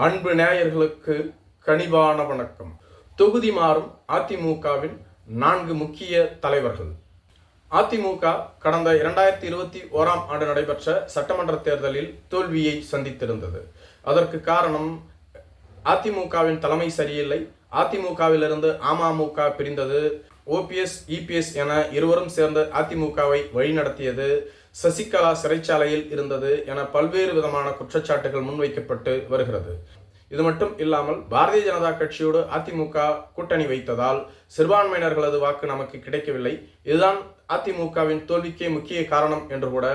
அன்பு நேயர்களுக்கு கனிவான வணக்கம். தொகுதி மாறும் அதிமுகவின் நான்கு முக்கிய தலைவர்கள். அதிமுக கடந்த இரண்டாயிரத்தி இருபத்தி ஓராம் ஆண்டு நடைபெற்ற சட்டமன்ற தேர்தலில் தோல்வியை சந்தித்திருந்தது. அதற்கு காரணம் அதிமுகவின் தலைமை சரியில்லை. அதிமுகவிலிருந்து அமமுக பிரிந்தது. ஓபிஎஸ் இபிஎஸ் என இருவரும் சேர்ந்து அதிமுகவை வழிநடத்தியது. சசிகலா சிறைச்சாலையில் இருந்தது என பல்வேறு விதமான குற்றச்சாட்டுகள் முன்வைக்கப்பட்டு வருகிறது. இது மட்டும் இல்லாமல் பாரதிய ஜனதா கட்சியோடு அதிமுக கூட்டணி வைத்ததால் சிறுபான்மையினர்களது வாக்கு நமக்கு கிடைக்கவில்லை. இதுதான் அதிமுகவின் தோல்விக்கே முக்கிய காரணம் என்று கூட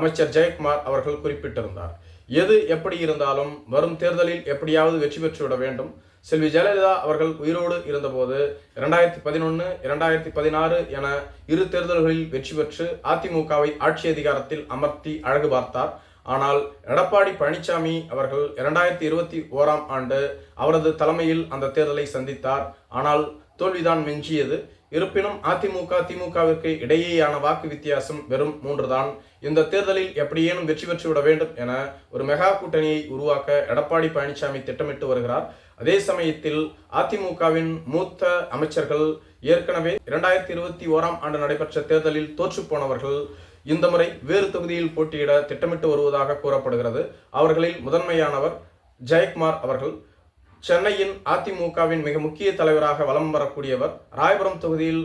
அமைச்சர் ஜெயக்குமார் அவர்கள் குறிப்பிட்டிருந்தார். எது எப்படி இருந்தாலும் வரும் தேர்தலில் எப்படியாவது வெற்றி பெற்றுவிட வேண்டும். செல்வி ஜெயலலிதா அவர்கள் உயிரோடு இருந்தபோது இரண்டாயிரத்தி பதினொன்று இரண்டாயிரத்தி பதினாறு என இரு தேர்தல்களில் வெற்றி பெற்று அதிமுகவை ஆட்சி அதிகாரத்தில் அமர்த்தி அழகு பார்த்தார். ஆனால் எடப்பாடி பழனிசாமி அவர்கள் இரண்டாயிரத்தி இருபத்தி ஓராம் ஆண்டு அவரது தலைமையில் அந்த தேர்தலை சந்தித்தார். ஆனால் தோல்விதான் மிஞ்சியது. இருப்பினும் அதிமுக திமுகவிற்கு இடையேயான வாக்கு வித்தியாசம் வெறும் மூன்றுதான். இந்த தேர்தலில் எப்படியேனும் வெற்றி பெற்று விட வேண்டும் என ஒரு மெகா கூட்டணியை உருவாக்க எடப்பாடி பழனிசாமி திட்டமிட்டு வருகிறார். அதே சமயத்தில் அதிமுகவின் மூத்த அமைச்சர்கள் ஏற்கனவே இரண்டாயிரத்தி இருபத்தி ஓராம் ஆண்டு நடைபெற்ற தேர்தலில் தோற்று போனவர்கள் இந்த முறை வேறு தொகுதியில் போட்டியிட திட்டமிட்டு வருவதாக கூறப்படுகிறது. அவர்களில் முதன்மையானவர் ஜெயக்குமார் அவர்கள். சென்னையின் அதிமுகவின் மிக முக்கிய தலைவராக வலம் வரக்கூடியவர் ராயபுரம் தொகுதியில்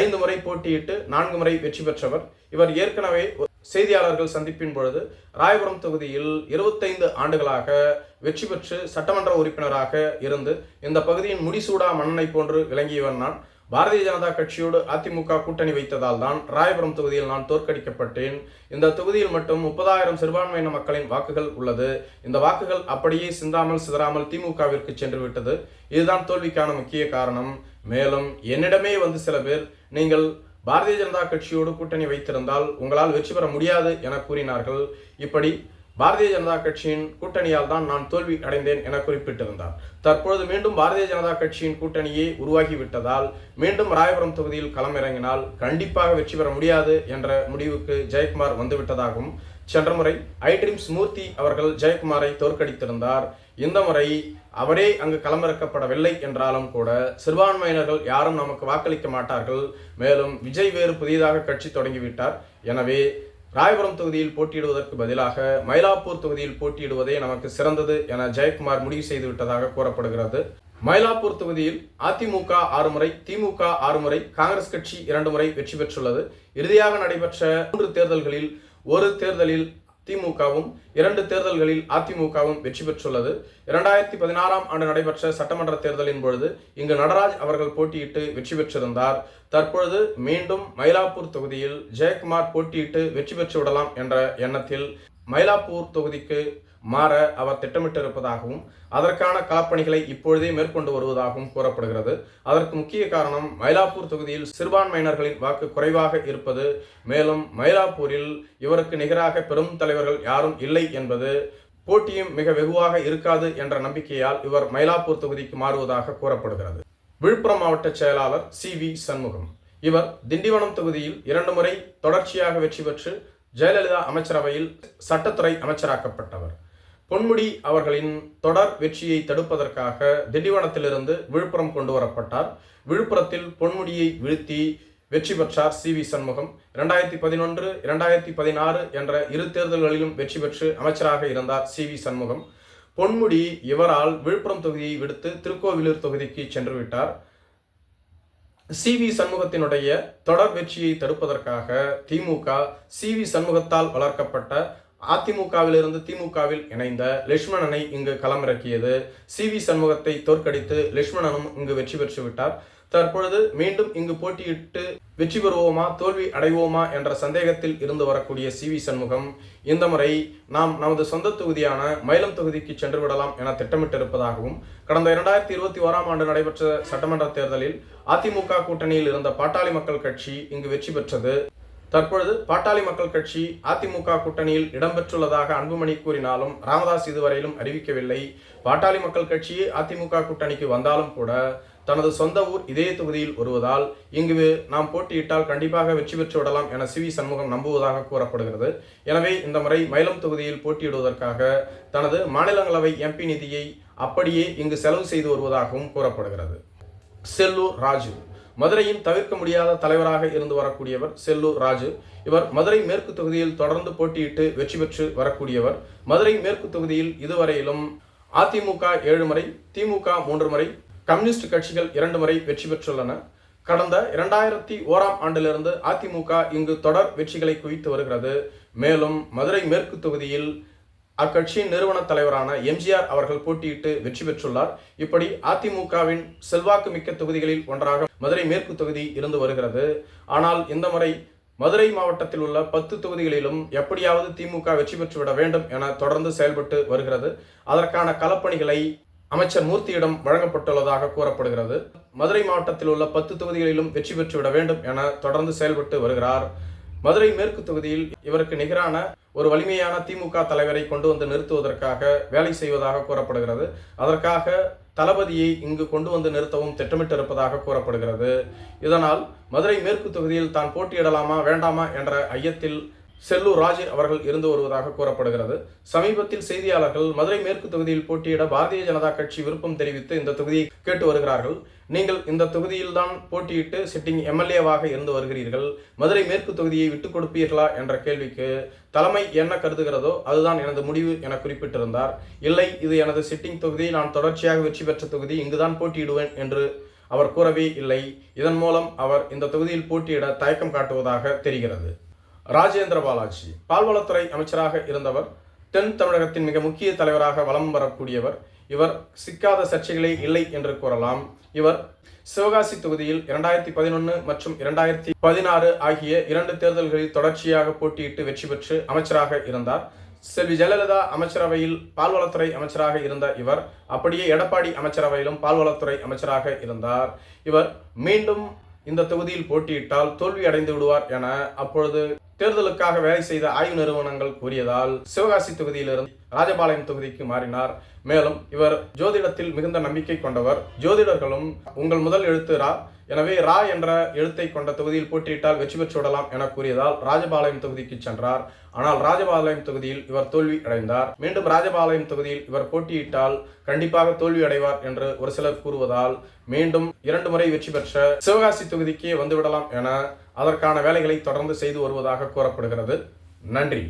ஐந்து முறை போட்டியிட்டு நான்கு முறை வெற்றி பெற்றவர். இவர் ஏற்கனவே செய்தியாளர்கள் சந்திப்பின் பொழுது ராயபுரம் தொகுதியில் இருபத்தைந்து ஆண்டுகளாக வெற்றி பெற்று சட்டமன்ற உறுப்பினராக இருந்து இந்த பகுதியின் முடிசூடா மன்னனை போன்று விளங்கியவர் நான். பாரதிய ஜனதா கட்சியோடு அதிமுக கூட்டணி வைத்ததால் தான் ராயபுரம் தொகுதியில் நான் தோற்கடிக்கப்பட்டேன். இந்த தொகுதியில் மட்டும் முப்பதாயிரம் சிறுபான்மையின மக்களின் வாக்குகள் உள்ளது. இந்த வாக்குகள் அப்படியே சிந்தாமல் சிதறாமல் திமுகவிற்கு சென்று விட்டது இதுதான் தோல்விக்கான முக்கிய காரணம். மேலும் என்னிடமே வந்து சில பேர் நீங்கள் பாரதிய ஜனதா கட்சியோடு கூட்டணி வைத்திருந்தால் உங்களால் வெற்றி பெற முடியாது என கூறினார்கள். இப்படி பாரதிய ஜனதா கட்சியின் கூட்டணியால் தான் நான் தோல்வி அடைந்தேன் என குறிப்பிட்டிருந்தார். தற்பொழுது மீண்டும் பாரதிய ஜனதா கட்சியின் கூட்டணியே உருவாகிவிட்டதால் மீண்டும் ராயபுரம் தொகுதியில் களமிறங்கினால் கண்டிப்பாக வெற்றி பெற முடியாது என்ற முடிவுக்கு ஜெயக்குமார் வந்துவிட்டதாகவும் சென்ற முறை ஐட்ரீம்ஸ் மூர்த்தி அவர்கள் ஜெயக்குமாரை தோற்கடித்திருந்தார். இந்த முறை அவரே அங்கு களமிறக்கப்படவில்லை என்றாலும் கூட சிறுபான்மையினர்கள் யாரும் நமக்கு வாக்களிக்க மாட்டார்கள். மேலும் விஜய் வேறு புதியதாக கட்சி தொடங்கிவிட்டார். எனவே ராயபுரம் தொகுதியில் போட்டியிடுவதற்கு பதிலாக மயிலாப்பூர் தொகுதியில் போட்டியிடுவதே நமக்கு சிறந்தது என ஜெயக்குமார் முடிவு செய்து விட்டதாக கூறப்படுகிறது. மயிலாப்பூர் தொகுதியில் அதிமுக ஆறு முறை திமுக ஆறு முறை காங்கிரஸ் கட்சி இரண்டு முறை வெற்றி பெற்றுள்ளது. இறுதியாக நடைபெற்ற மூன்று தேர்தல்களில் ஒரு தேர்தலில் திமுகவும் இரண்டு தேர்தல்களில் அதிமுகவும் வெற்றி பெற்றுள்ளது. இரண்டாயிரத்தி பதினாறாம் ஆண்டு நடைபெற்ற சட்டமன்ற தேர்தலின் பொழுது இங்கு நடராஜ் அவர்கள் போட்டியிட்டு வெற்றி பெற்றிருந்தார். தற்பொழுது மீண்டும் மயிலாப்பூர் தொகுதியில் ஜெயக்குமார் போட்டியிட்டு வெற்றி பெற்று விடலாம் என்ற எண்ணத்தில் மயிலாப்பூர் தொகுதிக்கு மாற அவர் திட்டமிட்டிருப்பதாகவும் அதற்கான காப்பணிகளை இப்பொழுதே மேற்கொண்டு வருவதாகவும் கூறப்படுகிறது. அதற்கு முக்கிய காரணம் மயிலாப்பூர் தொகுதியில் சிறுபான்மையினர்களின் வாக்கு குறைவாக இருப்பது. மேலும் மயிலாப்பூரில் இவருக்கு நிகராக பெரும் தலைவர்கள் யாரும் இல்லை என்பது போட்டியும் மிக வெகுவாக இருக்காது என்ற நம்பிக்கையால் இவர் மயிலாப்பூர் தொகுதிக்கு மாறுவதாக கூறப்படுகிறது. விழுப்புரம் மாவட்ட செயலாளர் சி வி சண்முகம். இவர் திண்டிவனம் தொகுதியில் இரண்டு முறை தொடர்ச்சியாக வெற்றி பெற்று ஜெயலலிதா அமைச்சரவையில் சட்டத்துறை அமைச்சராக்கப்பட்டவர். பொன்முடி அவர்களின் தொடர் வெற்றியை தடுப்பதற்காக திண்டிவனத்திலிருந்து விழுப்புரம் கொண்டு வரப்பட்டார் விழுப்புரத்தில் பொன்முடியை வீழ்த்தி வெற்றி பெற்றார் சி வி சண்முகம். இரண்டாயிரத்தி பதினொன்று இரண்டாயிரத்தி பதினாறு என்ற இரு தேர்தல்களிலும் வெற்றி பெற்று அமைச்சராக இருந்தார் சி வி சண்முகம். பொன்முடி இவரால் விழுப்புரம் தொகுதியை விடுத்து திருக்கோவிலூர் தொகுதிக்கு சென்று விட்டார் சி வி சண்முகத்தினுடைய தொடர் வெற்றியை தடுப்பதற்காக திமுக சி வி சண்முகத்தால் வளர்க்கப்பட்ட அதிமுகவிலிருந்து திமுகவில் இணைந்த லட்சுமணனை இங்கு களமிறக்கியது. சி வி சண்முகத்தை தோற்கடித்து லட்சுமணனும் இங்கு வெற்றி பெற்று விட்டார். தற்பொழுது மீண்டும் இங்கு போட்டியிட்டு வெற்றி பெறுவோமா தோல்வி அடைவோமா என்ற சந்தேகத்தில் இருந்து வரக்கூடிய சி வி சண்முகம் இந்த முறை நாம் நமது சொந்த தொகுதியான மயிலம் தொகுதிக்கு சென்று விடலாம் என திட்டமிட்டிருப்பதாகவும் கடந்த இரண்டாயிரத்தி இருபத்தி ஓராம் ஆண்டு நடைபெற்ற சட்டமன்ற தேர்தலில் அதிமுக கூட்டணியில் இருந்த பாட்டாளி மக்கள் கட்சி இங்கு வெற்றி பெற்றது. தற்பொழுது பாட்டாளி மக்கள் கட்சி அதிமுக கூட்டணியில் இடம்பெற்றுள்ளதாக அன்புமணி கூறினாலும் ராமதாஸ் இதுவரையிலும் அறிவிக்கவில்லை. பாட்டாளி மக்கள் கட்சி அதிமுக கூட்டணிக்கு வந்தாலும் கூட தனது சொந்த ஊர் இதே தொகுதியில் வருவதால் இங்கு நாம் போட்டியிட்டால் கண்டிப்பாக வெற்றி பெற்று விடலாம் என சிவி சண்முகம் நம்புவதாக கூறப்படுகிறது. எனவே இந்த முறை மயிலம் தொகுதியில் போட்டியிடுவதற்காக தனது மாநிலங்களவை எம்பி நிதியை அப்படியே இங்கு செலவு செய்து வருவதாகவும் கூறப்படுகிறது. செல்லூர் ராஜு. மதுரையின் தவிர்க்க முடியாத தலைவராக இருந்து வரக்கூடியவர் செல்லூர் ராஜு. இவர் மதுரை மேற்கு தொகுதியில் தொடர்ந்து போட்டியிட்டு வெற்றி பெற்று வரக்கூடியவர். மதுரை மேற்கு தொகுதியில் இதுவரையிலும் அதிமுக ஏழு முறை திமுக மூன்று முறை கம்யூனிஸ்ட் கட்சிகள் இரண்டு முறை வெற்றி பெற்றுள்ளன. கடந்த இரண்டாயிரத்தி ஓராம் ஆண்டிலிருந்து அதிமுக இங்கு தொடர் வெற்றிகளை குவித்து வருகிறது. மேலும் மதுரை மேற்கு தொகுதியில் அக்கட்சியின் நிறுவன தலைவரான எம்ஜிஆர் அவர்கள் போட்டியிட்டு வெற்றி பெற்றுள்ளார். இப்படி அதிமுகவின் செல்வாக்கு மிக்க தொகுதிகளில் ஒன்றாக மதுரை மேற்கு தொகுதி இருந்து வருகிறது. ஆனால் இந்த முறை மதுரை மாவட்டத்தில் உள்ள பத்து தொகுதிகளிலும் எப்படியாவது திமுக வெற்றி பெற்றுவிட வேண்டும் என தொடர்ந்து செயல்பட்டு வருகிறது. அதற்கான களப்பணிகளை அமைச்சர் மூர்த்தியிடம் வழங்கப்பட்டுள்ளதாக கூறப்படுகிறது. மதுரை மாவட்டத்தில் உள்ள பத்து தொகுதிகளிலும் வெற்றி பெற்றுவிட வேண்டும் என தொடர்ந்து செயல்பட்டு வருகிறார். மதுரை மேற்கு தொகுதியில் இவருக்கு நிகரான ஒரு வலிமையான திமுக தலைவரை கொண்டு வந்து நிறுத்துவதற்காக வேலை செய்வதாக கூறப்படுகிறது. அதற்காக தளபதியை இங்கு கொண்டு வந்து நிறுத்தவும் திட்டமிட்டிருப்பதாக கூறப்படுகிறது. இதனால் மதுரை மேற்கு தொகுதியில் தான் போட்டியிடலாமா வேண்டாமா என்ற ஐயத்தில் செல்லூர் ராஜே அவர்கள் இருந்து வருவதாக கூறப்படுகிறது. சமீபத்தில் செய்தியாளர்கள் மதுரை மேற்கு தொகுதியில் போட்டியிட பாரதிய ஜனதா கட்சி விருப்பம் தெரிவித்து இந்த தொகுதியை கேட்டு வருகிறார்கள். நீங்கள் இந்த தொகுதியில் தான் போட்டியிட்டு சிட்டிங் எம்எல்ஏவாக இருந்து வருகிறீர்கள். மதுரை மேற்கு தொகுதியை விட்டுக் கொடுப்பீர்களா என்ற கேள்விக்கு தலைமை என்ன கருதுகிறதோ அதுதான் எனது முடிவு என குறிப்பிட்டிருந்தார். இல்லை இது எனது சிட்டிங் தொகுதி நான் தொடர்ச்சியாக வெற்றி பெற்ற தொகுதி இங்குதான் போட்டியிடுவேன் என்று அவர் கூறவே இல்லை. இதன் மூலம் அவர் இந்த தொகுதியில் போட்டியிட தயக்கம் காட்டுவதாக தெரிகிறது. ராஜேந்திர பாலாஜி பால்வளத்துறை அமைச்சராக இருந்தவர் தென் தமிழகத்தின் மிக முக்கிய தலைவராக வலம் வரக்கூடியவர். இவர் சிக்காத சர்ச்சைகளே இல்லை என்று கூறலாம். இவர் சிவகாசி தொகுதியில் இரண்டாயிரத்தி பதினொன்று மற்றும் இரண்டாயிரத்தி பதினாறு ஆகிய இரண்டு தேர்தல்களில் தொடர்ச்சியாக போட்டியிட்டு வெற்றி பெற்று அமைச்சராக இருந்தார். செல்வி ஜெயலலிதா அமைச்சரவையில் பால்வளத்துறை அமைச்சராக இருந்த இவர் அப்படியே எடப்பாடி அமைச்சரவையிலும் பால்வளத்துறை அமைச்சராக இருந்தார். இவர் மீண்டும் இந்த தொகுதியில் போட்டியிட்டால் தோல்வி அடைந்து விடுவார் என அப்பொழுது தேர்தலுக்காக வேலை செய்த ஆய்வு நிறுவனங்கள் கூறியதால் சிவகாசி தொகுதியிலிருந்து ராஜபாளையம் தொகுதிக்கு மாறினார். மேலும் இவர் ஜோதிடத்தில் மிகுந்த நம்பிக்கை கொண்டவர். ஜோதிடர்களும் உங்கள் முதல் எழுத்து ரா. எனவே ரா என்ற எழுத்தை கொண்ட தொகுதியில் போட்டியிட்டால் வெற்றி பெற்று விடலாம் என கூறியதால் ராஜபாளையம் தொகுதிக்கு சென்றார். ஆனால் ராஜபாளையம் தொகுதியில் இவர் தோல்வி அடைந்தார். மீண்டும் ராஜபாளையம் தொகுதியில் இவர் போட்டியிட்டால் கண்டிப்பாக தோல்வி அடைவார் என்று ஒரு சிலர் கூறுவதால் மீண்டும் இரண்டு முறை வெற்றி பெற்ற சிவகாசி தொகுதிக்கே வந்துவிடலாம் என அதற்கான வேலைகளை தொடர்ந்து செய்து வருவதாக கூறப்படுகிறது. நன்றி.